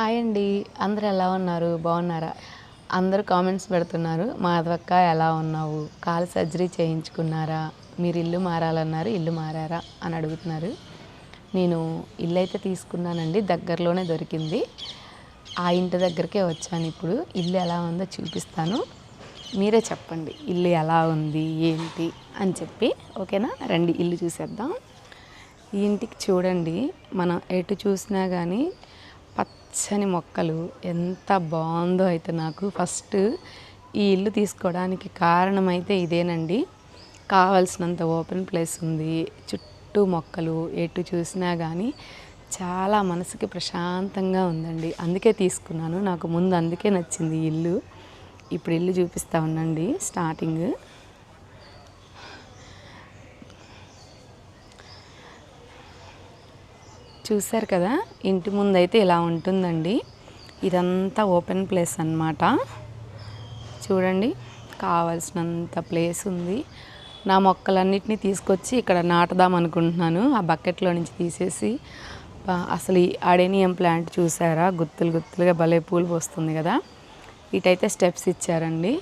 Hi అండి. అందరు ఎలా ఉన్నారు? బాగున్నారా? అందరూ కామెంట్స్ పెడుతున్నారు. మాధవక్క ఎలా ఉన్నావు? కాలు సర్జరీ చేయించుకున్నారా? మీరు ఇల్లు మారాలన్నారు ఇల్లు మారారా అని అడుగుతున్నారు. నేను ఇల్లు అయితే తీసుకున్నానండి. దగ్గరలోనే దొరికింది. ఆ ఇంటి దగ్గరికే వచ్చాను ఇప్పుడు. ఇల్లు ఎలా ఉందో చూపిస్తాను. మీరే చెప్పండి. ఇల్లు ఎలా ఉంది? ఏంటి? అని చెప్పి. ఓకేనా? రండి ఇల్లు చూసేద్దాం. ఈ ఇంటికి చూడండి. మనం ఎటు చూసినా కానీ పచ్చని మొక్కలు ఎంత బాగుందో అయితే నాకు ఫస్ట్ ఈ ఇల్లు తీసుకోవడానికి కారణం అయితే ఇదేనండి. కావాల్సినంత ఓపెన్ ప్లేస్ ఉంది. చుట్టూ మొక్కలు ఎటు చూసినా కానీ చాలా మనసుకి ప్రశాంతంగా ఉందండి. అందుకే తీసుకున్నాను. నాకు ముందు అందుకే నచ్చింది ఇల్లు. ఇప్పుడు ఇల్లు చూపిస్తా ఉండండి. స్టార్టింగ్. చూశారు కదా ఇంటి ముందు అయితే ఇలా ఉంటుందండి. ఇదంతా ఓపెన్ ప్లేస్ అన్నమాట. చూడండి కావాల్సినంత ప్లేస్ ఉంది. నా మొక్కలన్నిటినీ తీసుకొచ్చి ఇక్కడ నాటుదాం అనుకుంటున్నాను. ఆ బకెట్లో నుంచి తీసేసి అసలు ఈ అడేనియం ప్లాంట్ చూసారా? గుత్తులు గుత్తులుగా భలే పూలు పోస్తుంది కదా. ఇటైతే స్టెప్స్ ఇచ్చారండి.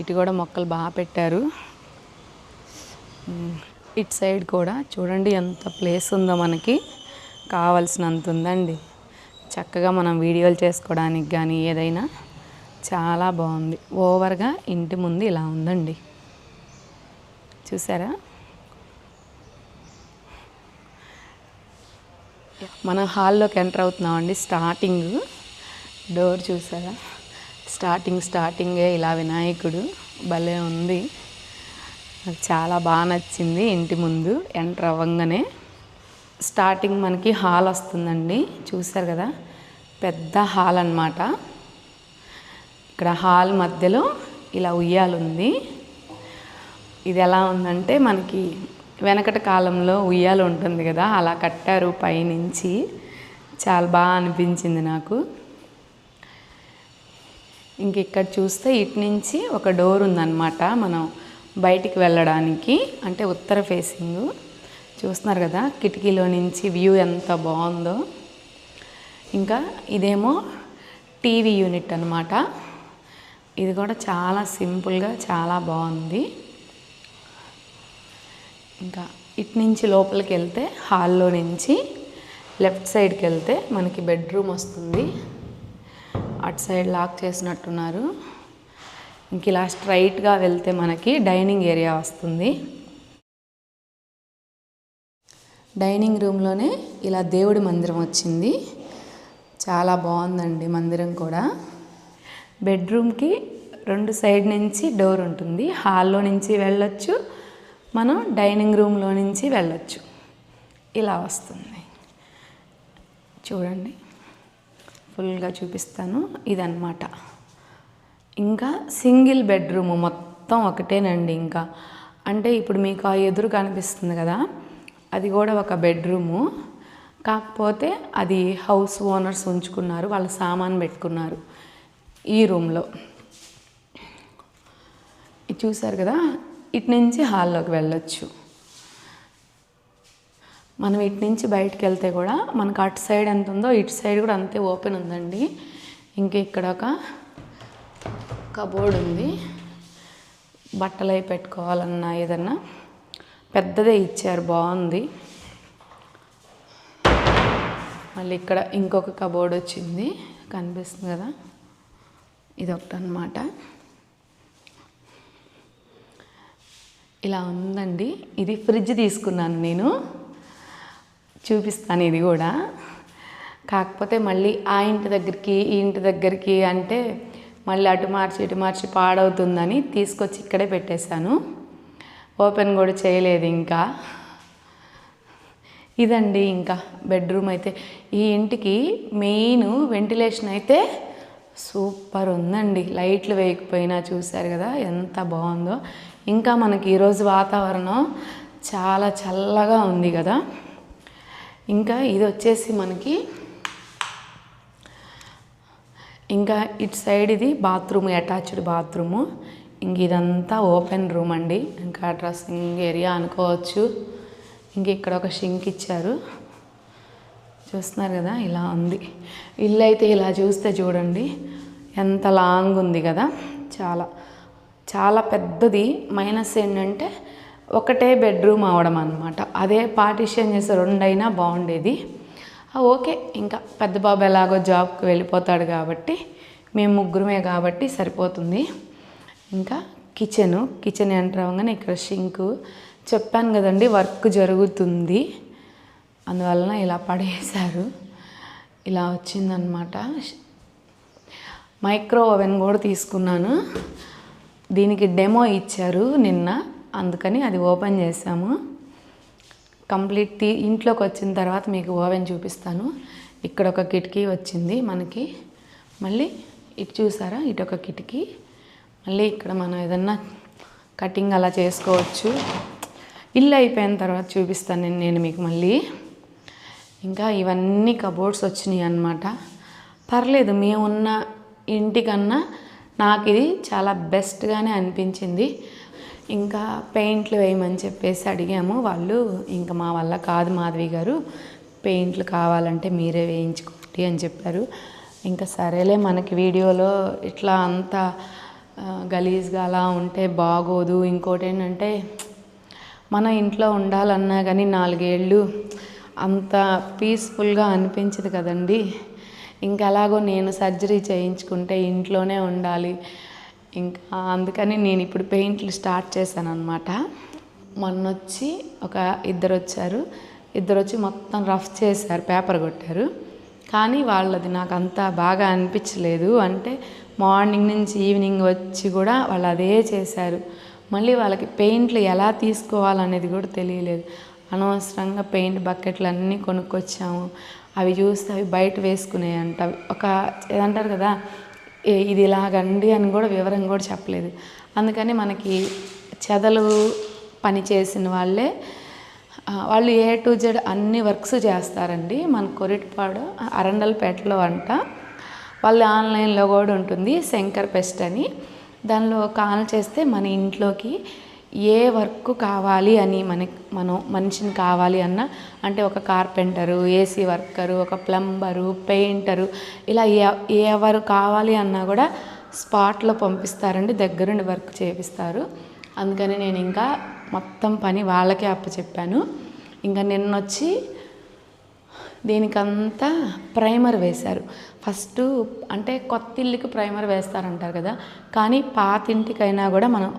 ఇటు కూడా మొక్కలు బాగా పెట్టారు. ఉమ్, ఇటు సైడ్ కూడా చూడండి ఎంత ప్లేస్ ఉందో మనకి. కావలసినంత ఉందండి చక్కగా మనం వీడియోలు చేసుకోవడానికి కానీ ఏదైనా చాలా బాగుంది. ఓవర్గా ఇంటి ముందు ఇలా ఉందండి. చూసారా? మనం హాల్లోకి ఎంటర్ అవుతున్నామండి. స్టార్టింగ్ డోర్ చూసారా? స్టార్టింగ్ స్టార్టింగే ఇలా వినాయకుడు. భలే ఉంది. నాకు చాలా బాగా నచ్చింది ఇంటి ముందు ఎంటర్ అవ్వంగానే. స్టార్టింగ్ మనకి హాల్ వస్తుందండి. చూసారు కదా? పెద్ద హాల్ అన్నమాట. ఇక్కడ హాల్ మధ్యలో ఇలా ఉయ్యాలు ఉంది ఇది ఎలా ఉందంటే మనకి వెనకటి కాలంలో ఉయ్యాలు ఉంటుంది కదా? అలా కట్టారు పైనుంచి. చాలా బాగా అనిపించింది నాకు. ఇంక ఇక్కడ చూస్తే ఇటు నుంచి ఒక డోర్ ఉందన్నమాట. మనం బయటికి వెళ్ళడానికి అంటే ఉత్తర ఫేసింగు. చూస్తున్నారు కదా కిటికీలో నుంచి వ్యూ ఎంత బాగుందో. ఇంకా ఇదేమో టీవీ యూనిట్ అనమాట ఇది కూడా చాలా సింపుల్గా చాలా బాగుంది. ఇంకా ఇటు నుంచి లోపలికి వెళ్తే హాల్లో నుంచి లెఫ్ట్ సైడ్కి వెళ్తే మనకి బెడ్రూమ్ వస్తుంది. అటు సైడ్ లాక్ చేసినట్టున్నారు. ఇంక ఇలా స్ట్రైట్గా వెళ్తే మనకి డైనింగ్ ఏరియా వస్తుంది. డైనింగ్ రూమ్లోనే ఇలా దేవుడి మందిరం వచ్చింది. చాలా బాగుందండి మందిరం కూడా. బెడ్రూమ్కి రెండు సైడ్ నుంచి డోర్ ఉంటుంది. హాల్లో నుంచి వెళ్ళొచ్చు. మనం డైనింగ్ రూమ్లో నుంచి వెళ్ళొచ్చు. ఇలా వస్తుంది. చూడండి. ఫుల్గా చూపిస్తాను. ఇదన్నమాట. ఇంకా సింగిల్ బెడ్రూమ్ మొత్తం ఒకటేనండి ఇంకా. అంటే ఇప్పుడు మీకు ఆ ఎదురు కనిపిస్తుంది కదా. అది కూడా ఒక బెడ్రూము. కాకపోతే అది హౌస్ ఓనర్స్ ఉంచుకున్నారు వాళ్ళ సామాన్ పెట్టుకున్నారు ఈ రూమ్లో. చూసారు కదా? ఇటు నుంచి హాల్లోకి వెళ్ళొచ్చు. మనం ఇటు నుంచి బయటకు వెళ్తే కూడా మనకు అటు సైడ్ ఎంత ఉందో ఇటు సైడ్ కూడా అంతే ఓపెన్ ఉందండి. ఇంకా ఇక్కడ ఒక కబోర్డ్ ఉంది. బట్టలు అవి పెట్టుకోవాలన్నా ఏదన్నా. పెద్దదే ఇచ్చారు బాగుంది. మళ్ళీ ఇక్కడ ఇంకొక కబోర్డ్ వచ్చింది కనిపిస్తుంది కదా? ఇది ఒకటి అనమాట ఇలా ఉందండి. ఇది ఫ్రిడ్జ్ తీసుకున్నాను నేను. చూపిస్తాను ఇది కూడా. కాకపోతే మళ్ళీ ఆ ఇంటి దగ్గరికి ఈ ఇంటి దగ్గరికి అంటే మళ్ళీ అటు మార్చి ఇటు మార్చి పాడవుతుందని తీసుకొచ్చి ఇక్కడే పెట్టేశాను. ఓపెన్ కూడా చేయలేదు ఇంకా. ఇదండి ఇంకా బెడ్రూమ్ అయితే. ఈ ఇంటికి మెయిన్ వెంటిలేషన్ అయితే సూపర్ ఉందండి. లైట్లు వేయకపోయినా చూశారు కదా ఎంత బాగుందో. ఇంకా మనకి ఈరోజు వాతావరణం చాలా చల్లగా ఉంది కదా. ఇంకా ఇది వచ్చేసి మనకి ఇంకా ఇటు సైడ్ ఇది బాత్రూమ్ అటాచ్డ్ బాత్రూము. ఇంక ఇదంతా ఓపెన్ రూమ్ అండి. ఇంకా డ్రెస్సింగ్ ఏరియా అనుకోవచ్చు. ఇంక ఇక్కడ ఒక షింక్ ఇచ్చారు. చూస్తున్నారు కదా ఇలా ఉంది. ఇల్లు అయితే ఇలా చూస్తే చూడండి ఎంత లాంగ్ ఉంది కదా. చాలా చాలా పెద్దది. మైనస్ ఏంటంటే ఒకటే బెడ్రూమ్ అవడం అనమాట అదే పార్టిషన్ చేసే రెండైనా బాగుండేది. ఓకే. ఇంకా పెద్ద బాబు ఎలాగో జాబ్కి వెళ్ళిపోతాడు కాబట్టి మేము ముగ్గురమే కాబట్టి సరిపోతుంది. ఇంకా కిచెను. కిచెన్ ఎంటర్ అవ్వగానే ఇక్కడ షింకు. చెప్పాను కదండి వర్క్ జరుగుతుంది. అందువలన ఇలా పడేశారు. ఇలా వచ్చిందనమాట. మైక్రో ఓవెన్ కూడా తీసుకున్నాను. దీనికి డెమో ఇచ్చారు నిన్న. అందుకని అది ఓపెన్ చేసాము కంప్లీట్ తీ ఇంట్లోకి వచ్చిన తర్వాత మీకు ఓవెన్ చూపిస్తాను. ఇక్కడ ఒక కిటికీ వచ్చింది మనకి. మళ్ళీ ఇటు చూసారా? ఇటు ఒక కిటికీ. మళ్ళీ ఇక్కడ మనం ఏదన్నా కటింగ్ అలా చేసుకోవచ్చు. ఇల్లు అయిపోయిన తర్వాత చూపిస్తాను నేను నేను మీకు మళ్ళీ. ఇంకా ఇవన్నీ కబోర్డ్స్ వచ్చినాయి అన్నమాట. పర్లేదు మేమున్న ఇంటికన్నా నాకు ఇది చాలా బెస్ట్గానే అనిపించింది. ఇంకా పెయింట్లు వేయమని చెప్పేసి అడిగాము. వాళ్ళు ఇంకా మా వల్ల కాదు మాధవి గారు పెయింట్లు కావాలంటే మీరే వేయించుకోండి అని చెప్పారు. ఇంకా సరేలే మనకి వీడియోలో ఇట్లా అంతా గలీజ్గా అలా ఉంటే బాగోదు. ఇంకోటి ఏంటంటే మన ఇంట్లో ఉండాలన్నా కానీ నాలుగేళ్ళు అంత పీస్ఫుల్గా అనిపించదు కదండి. ఇంకా అలాగో నేను సర్జరీ చేయించుకుంటే ఇంట్లోనే ఉండాలి. ఇంకా అందుకని నేను ఇప్పుడు పెయింట్లు స్టార్ట్ చేశాను అనమాట మొన్న వచ్చి ఒక ఇద్దరు వచ్చారు ఇద్దరు వచ్చి మొత్తం రఫ్ చేశారు పేపర్ కొట్టారు. కానీ వాళ్ళది నాకు అంత బాగా అనిపించలేదు. అంటే మార్నింగ్ నుంచి ఈవినింగ్ వచ్చి కూడా వాళ్ళు అదే చేశారు. మళ్ళీ వాళ్ళకి పెయింట్లు ఎలా తీసుకోవాలనేది కూడా తెలియలేదు. అనవసరంగా పెయింట్ బకెట్లు అన్నీ కొనుక్కొచ్చాము. అవి చూస్తే అవి బయట వేసుకునేయంట. ఒక ఏదంటారు కదా ఏ- ఇది ఇలాగండి అని కూడా వివరం కూడా చెప్పలేదు. అందుకని మనకి చెదలు పని చేసిన వాళ్ళే వాళ్ళు ఏ టు జెడ్ అన్ని వర్క్స్ చేస్తారండి. మన కొరిటిపాడు అరండల్పేటలో అంట. వాళ్ళు ఆన్లైన్లో కూడా ఉంటుంది శంకర్ పెస్ట్ అని. దానిలో కాల్ చేస్తే మన ఇంట్లోకి ఏ వర్క్ కావాలి అని మనకి మనం మనిషిని కావాలి అన్న అంటే ఒక కార్పెంటరు ఏసీ వర్కరు ఒక ప్లంబరు పెయింటరు ఇలా ఏ ఎవరు కావాలి అన్నా కూడా స్పాట్లో పంపిస్తారండి దగ్గరుండి వర్క్ చేపిస్తారు. అందుకని నేను ఇంకా మొత్తం పని వాళ్ళకే అప్పచెప్పాను. ఇంకా నిన్నొచ్చి దీనికంతా ప్రైమర్ వేశారు. ఫస్ట్ అంటే కొత్త ఇల్లుకి ప్రైమర్ వేస్తారంటారు కదా. కానీ పాత ఇంటికైనా కూడా మనం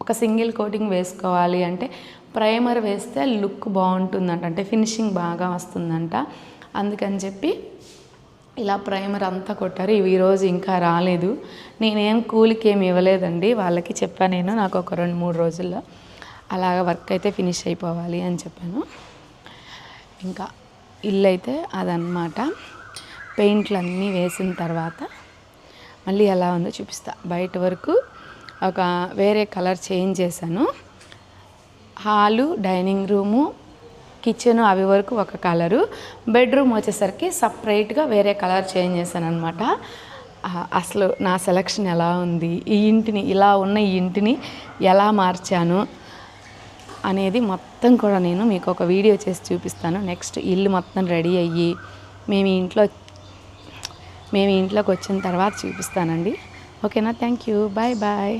ఒక సింగిల్ కోటింగ్ వేసుకోవాలి అంటే ప్రైమర్ వేస్తే లుక్ బాగుంటుందంట. అంటే ఫినిషింగ్ బాగా వస్తుందంట. అందుకని చెప్పి ఇలా ప్రైమర్ అంతా కొట్టారు. ఇవి ఈరోజు ఇంకా రాలేదు. నేనేం కూలికి ఏమి ఇవ్వలేదండి. వాళ్ళకి చెప్పాను నేను నాకు ఒక రెండు మూడు రోజుల్లో అలాగ వర్క్ అయితే ఫినిష్ అయిపోవాలి అని చెప్పాను. ఇంకా ఇల్లు అయితే అదనమాట పెయింట్లు అన్నీ వేసిన తర్వాత మళ్ళీ ఎలా ఉందో చూపిస్తా. బయట వరకు ఒక వేరే కలర్ చేంజ్ చేశాను. హాలు డైనింగ్ రూము కిచెన్ అవి వరకు ఒక కలరు. బెడ్రూమ్ వచ్చేసరికి సపరేట్గా వేరే కలర్ చేంజ్ చేశాను అనమాట అసలు నా సెలక్షన్ ఎలా ఉంది? ఈ ఇంటిని ఇలా ఉన్న ఈ ఇంటిని ఎలా మార్చాను? అనేది మొత్తం కూడా నేను మీకు ఒక వీడియో చేసి చూపిస్తాను. నెక్స్ట్ ఇల్లు మొత్తం రెడీ అయ్యి మేము ఇంట్లో మేము ఇంట్లోకి వచ్చిన తర్వాత చూపిస్తానండి. ఓకేనా? Thank you bye bye